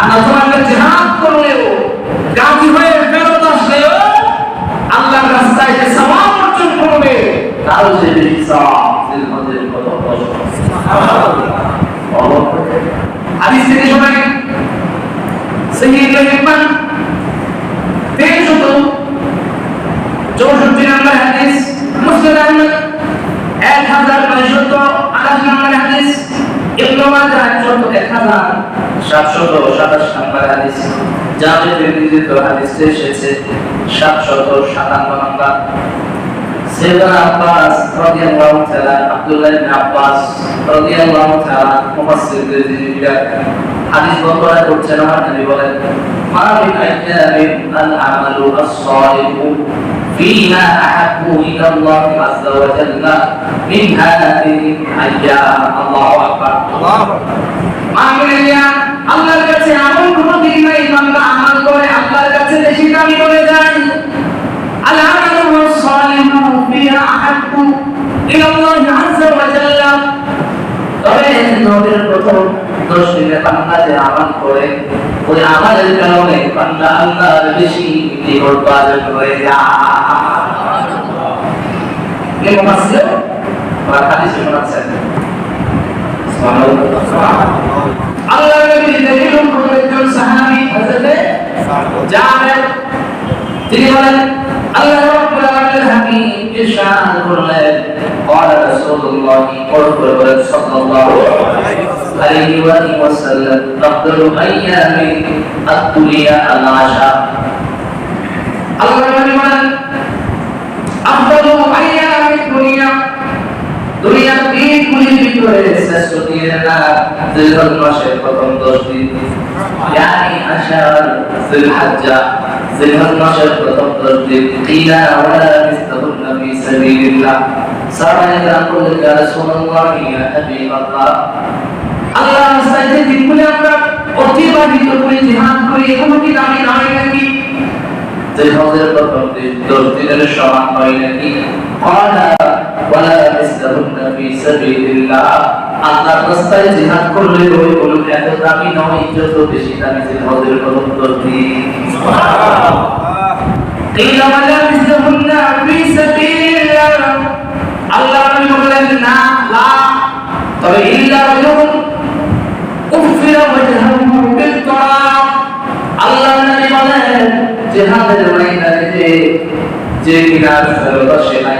আল্লাহ তোমাকে জিহাদ করলেও গাজী হয়ে ফেরত আসলেও আল্লাহর রাস্তায় যে সওয়াব অর্জন করবে তার যে হাদিস থেকে শোনা সহিহ ইবনে তেইশত চৌষট্টি নম্বর হাদিস, মুসলিম আহমদ এক হাজার নয়শত আঠাশ নম্বর হাদিস, ইবনে মাজাহ একশত এক হাজার সাতশত সাতাশ নম্বর হাদিস জামে তিরমিজির হাদিসে এসেছে সাতশত সাতান্ন নম্বর سيدنا عباس رضي الله تعالى عبد الله بن عباس رضي الله تعالى مفسر الجلال حديث বর্ণনা করছেন আমার নবী বলেন ما من أيام العمل الصالح فيها أحب إلى الله عز وجل من هذه الأيام الله أكبر الله ما من أيام আল্লাহর কাছে এমন কোনো দিন নাই বান্দা আমল করে, আল্লাহর কাছে বেশি দামি করে যায়। আল্লাহ আযজা ওয়া জাল্লা। তবে নবীর প্রথম দশ দিনে বান্দা যে আমল করে, ওই আমলের কারণে বান্দা আল্লাহর বেশি নিকট বাজন হয়ে যায়। এরকম আছে ওরা খালি শুনে আছে আল্লাহ নবী দেখলেন কোন একজন সাহাবী হযরতে জাবের তিনি বলেন আল্লাহ রাব্বুল আলামিন হাকিম ইরশাদ করলেন قال رسول الله صلى الله عليه وآله وسلم أفضل أيام الدنيا العشاء আল্লাহ দিনগুলির ভিতরে শ্রেষ্ঠ দিনের নাম জিলহজ মাসের প্রথম দশ দিন يعني عشر ذي الحجة জিলহজ মাসের প্রথম দশ দিন قيل ولا تستهن في سبيل الله সাহাবায়ে কেরাম বললেন ইয়া রাসূলুল্লাহ ইয়া হাবিবাল্লাহ আল্লাহ রাস্তায় যে দিনগুলি আমরা অতিবাহিত করি জিহাদ করি এগুলো কি দামি নয় নাকি জিলহজের প্রথম দিন দশ দিনের সমান হয় নাকি قال ولا تستهن في سبيل الله আল্লাহর রাস্তায় জিহাদ করলে ওই গুলো এত দামি নয় যত বেশি দামি জিহাদের প্রথম দশ দিন قيل ولا تستهن في سبيل الله আল্লাহ নবী বললেন না লা তবে ইল্লা রাজুল উফিরা ওয়াজহুহু বিল তুরাব আল্লাহ নবী বলেন জিহাদের ময়দানে যে যে কিনার ফেরত আসে নাই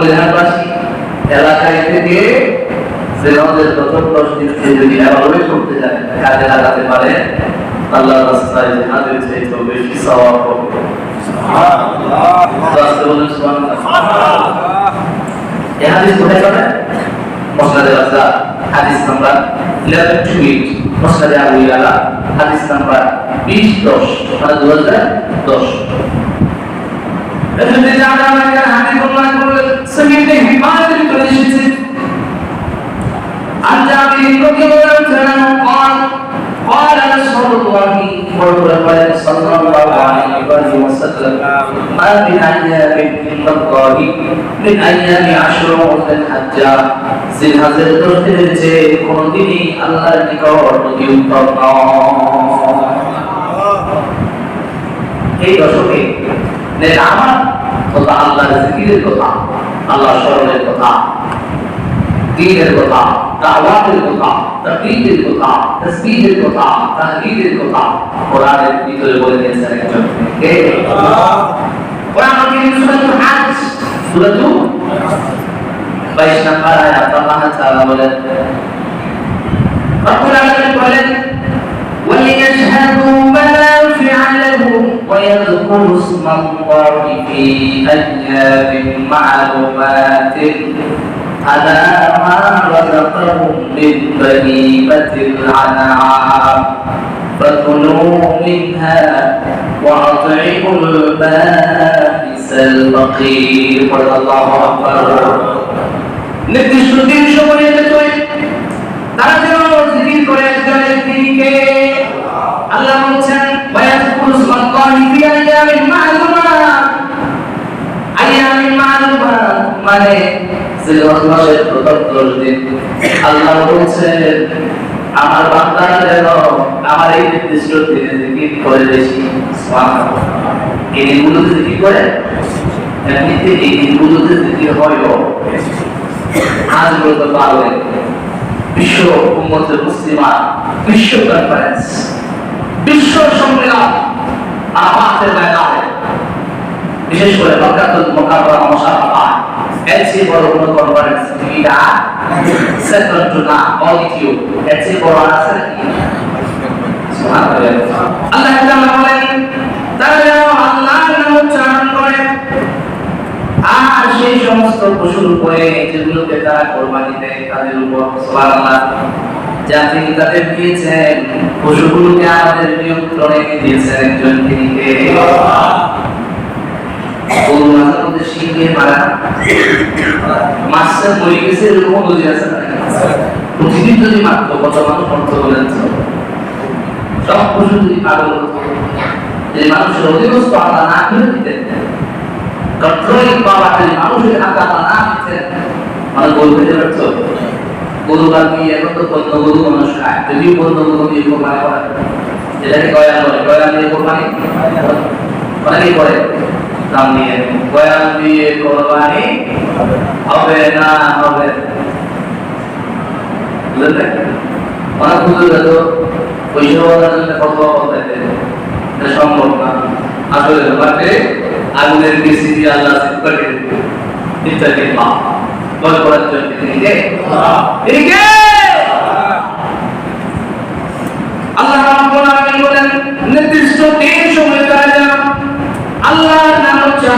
দশ এভাবে করতে পারে আল্লাহ রাস্তায় জিহাদের চাইতে বেশি সওয়াব হবে এই হাদিস কোথায় পাবেন মুসনাদে বাজার হাদিস নাম্বার 1128 মুসনাদে আবু ইয়ালা, হাদিস নাম্বার 2010 মানে 2010 এখানে যে আমরা আমাদের হাদিস বর্ণনা করলে সহিহে হিমায়তের করে এসেছে عن جابر رضي الله عنه قال قال رسول الله صلى الله عليه وسلم ما من أيام عند الله من أيام عشر ذي الحجة জিলহাজের দশ দিনের চেয়ে কোনদিনই আল্লাহর নিকট অতি উত্তম নয় এই দশকে নেতা আমার কথা আল্লাহর জিকিরের কথা আল্লাহ স্মরণের কথা, দিনের কথা, দাওয়াতের কথা, তাকবীরের কথা, তাসবিহের কথা তাহলিলের কথা কোরআনের ভিতরে বলে দিয়েছেন একজন কে কোরআন কারীম সূরাতুল হজ সূরাতুল 22 নম্বর আয়াত, আল্লাহ তাআলা বলেন, রব্বুল বলেন لهم ويذكروا اسم الله في أيام معلومات على ما رزقهم من بهيمة الأنعام فكلوا منها وأطعموا البائس الفقير صلى الله أكبر নির্দিষ্ট দিন সময়ের ভেতরে তারা যেন জিকির করে একজনের মাসের প্রথম দশ দিন আল্লাহ আমার বান্দারা যেন আমার এই নির্দিষ্ট দিনে করে বেশি এই দিনগুলোতে করে? এমনিতে এই দিনগুলোতে আজ বলতে পারবেন, বিশ্ব উম্মতে মুসলিমা বিশ্ব কনফারেন্স বিশ্ব সম্মেলন আমাদের বিশেষ করে মুশাররফা এর চেয়ে বড় কোনো কনফারেন্স এটা সেকেন্ড টু না অল ইউ এর চেয়ে বড় আর আছে নাকি? আল্লাহ তাআলা বলেন তারা যেন আল্লাহর নাম উচ্চারণ করে। আর সেই সমস্ত পশুর উপরে যেগুলোকে তারা কোরবানি দেয় তাদের উপর সুবহানাল্লাহ যা তিনি তাদের দিয়েছেন পশুগুলোকে আমাদের নিয়ন্ত্রণে দিয়েছেন একজন তিনি মধ্যে শিখে মারা। মাছটা মরে গেছে এরকম নদী আছে। প্রতিদিন যদি মারতো কত মানুষ মরতো বলেন সব পশু যদি পাগল হতো মানুষের অধীনস্থ আল্লাহ না করে দিতেন যদি মানুষের না দিতেন মানে খেতে পারতো গরু এখন তো গরু মানুষ খায়। যদিও গরু দিয়ে করে। দিয়ে অনেকেই করে। দিয়ে গয়াল দিয়ে কোরবানি হবে না হবে? জন্য আগুনের আল্লাহ ইত্যাদি মা বল করার জন্য। আল্লাহ নির্দিষ্ট তারা যেন আল্লাহর নাম উচ্চারণ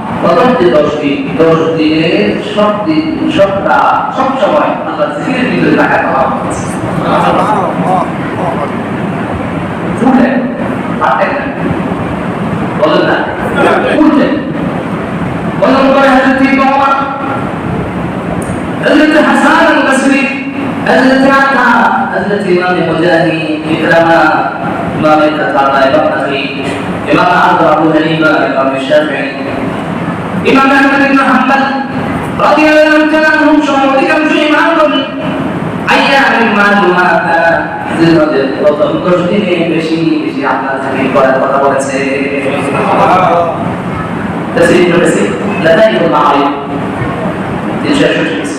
প্রথম যে দশটি দশ দিনের সব দিন সবটা সব সময় আল্লাহ জিকিরের ভিতরে থাকা কথা হচ্ছে শুনলেন পারতেন না বলেন না শুনলেন বলেন করে হাজরত ইমাম حضرت حسان البصري حضرت عطا حضرت امام مجاهد اكرمه امام قتاده امام نخعي امام عبد ابو حنيفه امام الشافعي ইমাম আহমদ ইবনে হাম্বল রাদিয়াল্লাহু তাআলা আনহুম সমধিকাংশ ইমাম বলেন আইয়ামুল মালুমাতা জিলহজের প্রথম 10 দিনে বেশি বেশি আপনার জিকির করার কথা বলেছে সুবহানাল্লাহ তাসবিহ করেছে লাদাইকুল মাআরিফ 366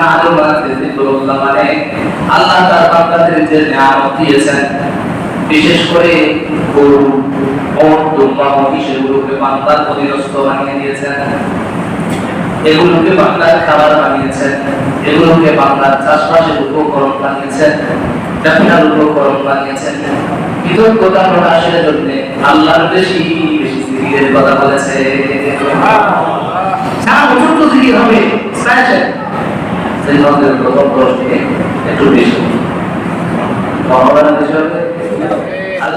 মালুমাত যিকরুল্লাহ মানে আল্লাহ তার বান্দাদের যে নিয়ামত দিয়েছেন বিশেষ করে গরু ওট দুম্বা মহিষ এগুলোকে বান্দার অধীনস্থ বানিয়ে দিয়েছেন। এগুলোকে বাংলার খাবার বানিয়েছেন এগুলোকে বাংলার চাষবাসের উপকরণ বানিয়েছেন ব্যবসার উপকরণ বানিয়েছেন। কৃতজ্ঞতা প্রকাশের জন্য আল্লাহর বেশি বেশি কথা বলেছে। জিকির হবে স্পেশাল সেই মধ্যে প্রথম প্রশ্নে একটু বেশি। মহাবারের বিষয়ে আজ